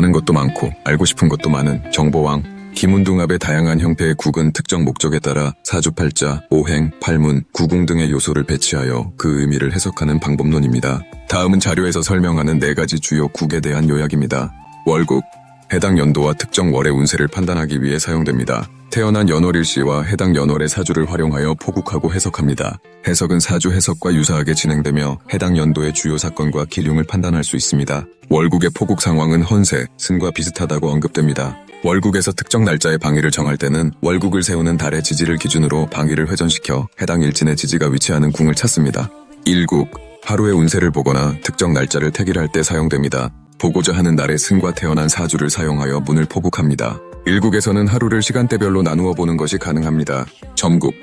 아는 것도 많고 알고 싶은 것도 많은 정보왕 김운둥합의 다양한 형태의 국은 특정 목적에 따라 사주팔자, 오행, 팔문, 구궁 등의 요소를 배치하여 그 의미를 해석하는 방법론입니다. 다음은 자료에서 설명하는 네 가지 주요 국에 대한 요약입니다. 월국 해당 연도와 특정 월의 운세를 판단하기 위해 사용됩니다. 태어난 연월일시와 해당 연월의 사주를 활용하여 포국하고 해석합니다. 해석은 사주 해석과 유사하게 진행되며 해당 연도의 주요 사건과 기륭을 판단할 수 있습니다. 월국의 포국 상황은 헌세, 승과 비슷하다고 언급됩니다. 월국에서 특정 날짜의 방위를 정할 때는 월국을 세우는 달의 지지를 기준으로 방위를 회전시켜 해당 일진의 지지가 위치하는 궁을 찾습니다. 일국 하루의 운세를 보거나 특정 날짜를 택일할 때 사용됩니다. 보고자 하는 날의 승과 태어난 사주를 사용하여 문을 포국합니다. 일국에서는 하루를 시간대별로 나누어 보는 것이 가능합니다. 점국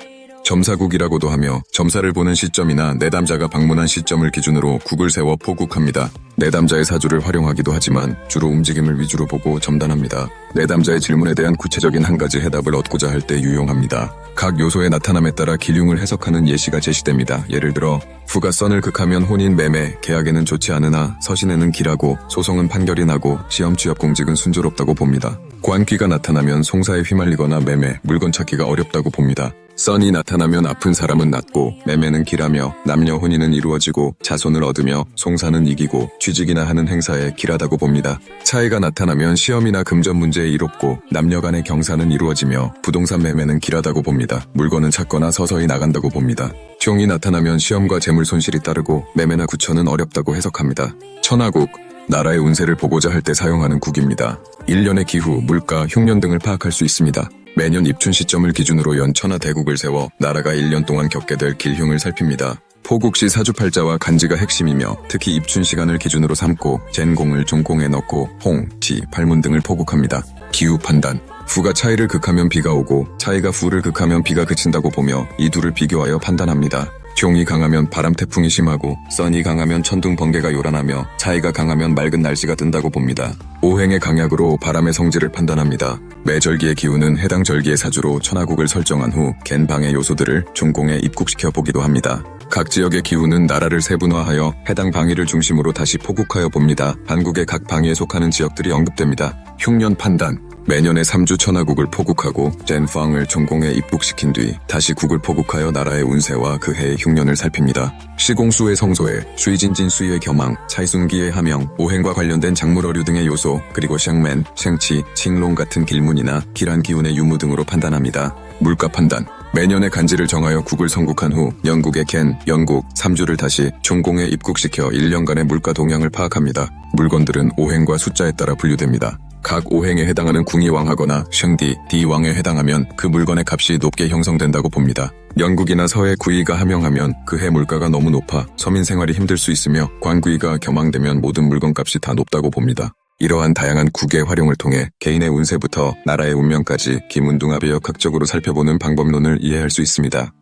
점사국이라고도 하며 점사를 보는 시점이나 내담자가 방문한 시점을 기준으로 국을 세워 포국합니다. 내담자의 사주를 활용하기도 하지만 주로 움직임을 위주로 보고 점단합니다. 내담자의 질문에 대한 구체적인 한 가지 해답을 얻고자 할 때 유용합니다. 각 요소의 나타남에 따라 기륭을 해석하는 예시가 제시됩니다. 예를 들어 후가 썬을 극하면 혼인 매매, 계약에는 좋지 않으나 서신에는 길하고 소송은 판결이 나고 시험 취업 공직은 순조롭다고 봅니다. 관기가 나타나면 송사에 휘말리거나 매매, 물건 찾기가 어렵다고 봅니다. 썬이 나타나면 아픈 사람은 낫고 매매는 길하며 남녀 혼인은 이루어지고 자손을 얻으며 송사는 이기고 취직이나 하는 행사에 길하다고 봅니다. 차이가 나타나면 시험이나 금전 문제에 이롭고 남녀 간의 경사는 이루어지며 부동산 매매는 길하다고 봅니다. 물건은 찾거나 서서히 나간다고 봅니다. 종이 나타나면 시험과 재물 손실이 따르고 매매나 구처는 어렵다고 해석합니다. 천하국 나라의 운세를 보고자 할 때 사용하는 국입니다. 1년의 기후, 물가, 흉년 등을 파악할 수 있습니다. 매년 입춘 시점을 기준으로 연 천하 대국을 세워 나라가 1년 동안 겪게 될 길흉을 살핍니다. 포국시 사주팔자와 간지가 핵심이며 특히 입춘 시간을 기준으로 삼고 젠공을 종공에 넣고 홍, 지, 팔문 등을 포국합니다. 기후 판단 후가 차이를 극하면 비가 오고 차이가 후를 극하면 비가 그친다고 보며 이 둘을 비교하여 판단합니다. 종이 강하면 바람 태풍이 심하고 썬이 강하면 천둥 번개가 요란하며 차이가 강하면 맑은 날씨가 든다고 봅니다. 오행의 강약으로 바람의 성질을 판단합니다. 매 절기의 기운은 해당 절기의 사주로 천하국을 설정한 후 겐방의 요소들을 중공에 입국시켜 보기도 합니다. 각 지역의 기운은 나라를 세분화하여 해당 방위를 중심으로 다시 포국하여 봅니다. 한국의 각 방위에 속하는 지역들이 언급됩니다. 흉년 판단 매년의 3주 천하국을 포국하고 젠팡을 전공에 입국시킨 뒤 다시 국을 포국하여 나라의 운세와 그 해의 흉년을 살핍니다. 시공수의 성소에 수이진진 수의 겸황, 차이순기의 함영, 오행과 관련된 작물어류 등의 요소, 그리고 샹맨, 샹치, 칭롱 같은 길문이나 길한 기운의 유무 등으로 판단합니다. 물가 판단 매년의 간지를 정하여 국을 선국한 후 영국의 켄, 영국, 3주를 다시 종공에 입국시켜 1년간의 물가 동향을 파악합니다. 물건들은 오행과 숫자에 따라 분류됩니다. 각 오행에 해당하는 궁이 왕하거나 셩디, 디왕에 해당하면 그 물건의 값이 높게 형성된다고 봅니다. 영국이나 서해 구이가 함영하면 그 해 물가가 너무 높아 서민 생활이 힘들 수 있으며 관구이가 겸황되면 모든 물건값이 다 높다고 봅니다. 이러한 다양한 국의 활용을 통해 개인의 운세부터 나라의 운명까지 김운둥합의 역학적으로 살펴보는 방법론을 이해할 수 있습니다.